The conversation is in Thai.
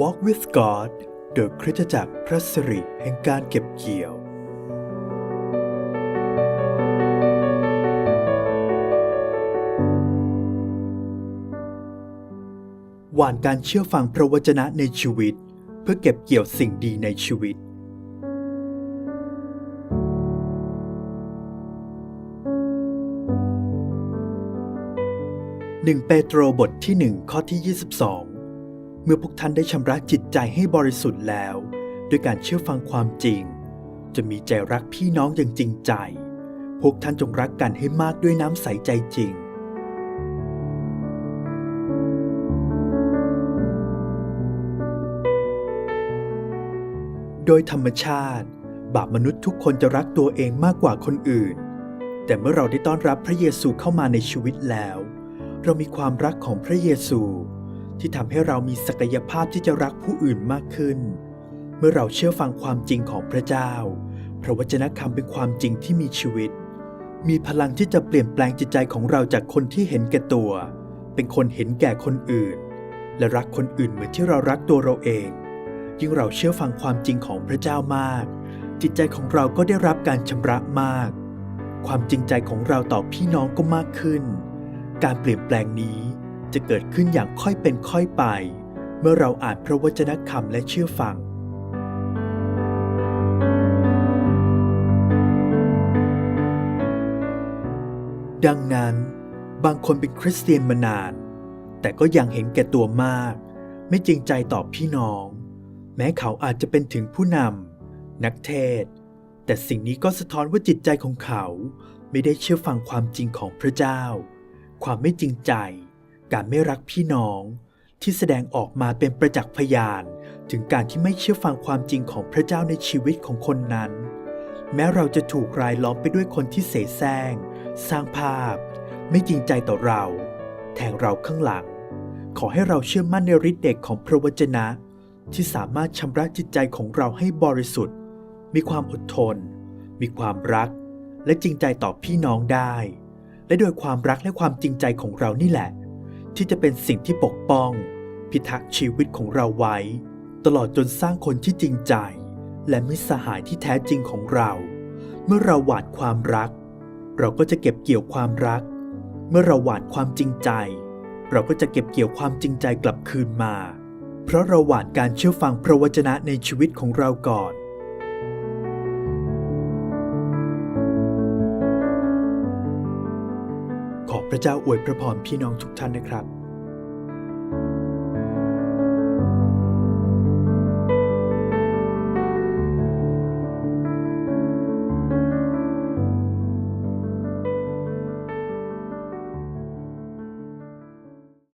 Walk with God โดยคริสตจักรพระสิริแห่งการเก็บเกี่ยว หว่านการเชื่อฟังพระวจนะในชีวิต เพื่อเก็บเกี่ยวสิ่งดีในชีวิต 1 เปโตรบทที่ 1 ข้อที่ 22 เมื่อพวกท่านได้ชำระจิตใจให้บริสุทธิ์แล้ว ด้วยการเชื่อฟังความจริง จะมีใจรักพี่น้องอย่างจริงใจ พวกท่านจงรักกันให้มากด้วยน้ำใสใจจริง โดยธรรมชาติ บาปมนุษย์ทุกคนจะรักตัวเองมากกว่าคนอื่น แต่เมื่อเราได้ต้อนรับพระเยซูเข้ามาในชีวิตแล้ว เรามีความรักของพระเยซู ที่ทำให้เรามีศักยภาพที่จะรักผู้อื่นมากขึ้น เมื่อเราเชื่อฟังความจริงของพระเจ้า พระวจนะคำเป็นความจริงที่มีชีวิต มีพลังที่จะเปลี่ยนแปลงจิตใจของเราจากคนที่เห็นแก่ตัว เป็นคนเห็นแก่คนอื่น และรักคนอื่นเหมือนที่เรารักตัวเราเอง ยิ่งเราเชื่อฟังความจริงของพระเจ้ามาก จิตใจของเราก็ได้รับการชำระมาก ความจริงใจของเราต่อพี่น้องก็มากขึ้น การเปลี่ยนแปลงนี้ จะเกิดขึ้นอย่างค่อยเป็นค่อยไป เมื่อเราอ่านพระวจนะคำและเชื่อฟัง ดังนั้น บางคนเป็นคริสเตียนมานาน แต่ก็ยังเห็นแก่ตัวมาก ไม่จริงใจต่อพี่น้อง แม้เขาอาจจะเป็นถึงผู้นำนักเทศ แต่สิ่งนี้ก็สะท้อนว่าจิตใจของเขา ไม่ได้เชื่อฟังความจริงของพระเจ้า ความไม่จริงใจ การไม่รักพี่น้อง ที่แสดงออกมาเป็นประจักษ์พยานถึงการที่ไม่เชื่อฟังความจริงของพระเจ้าในชีวิตของคนนั้น แม้เราจะถูกรายล้อมไปด้วยคนที่เสแสร้ง สร้างภาพ ไม่จริงใจต่อเรา แทงเราข้างหลัง ขอให้เราเชื่อมั่นในฤทธิ์เดชของพระวจนะ ที่สามารถชำระจิตใจของเราให้บริสุทธิ์ มีความอดทน มีความรัก และจริงใจต่อพี่น้องได้ และโดยความรักและความจริงใจของเรานี่แหละ ที่จะเป็นสิ่งที่ปกป้อง พิทักษ์ชีวิตของเราไว้ ตลอดจนสร้างคนที่จริงใจ และมิตรสหายที่แท้จริงของเรา เมื่อเราหวานความรัก เราก็จะเก็บเกี่ยวความรัก เมื่อเราหวานความจริงใจ เราก็จะเก็บเกี่ยวความจริงใจกลับคืนมา เพราะเราหวานการเชื่อฟังพระวจนะในชีวิตของเราก่อน พระเจ้าอวยพระพรพี่น้องทุกท่านนะครับ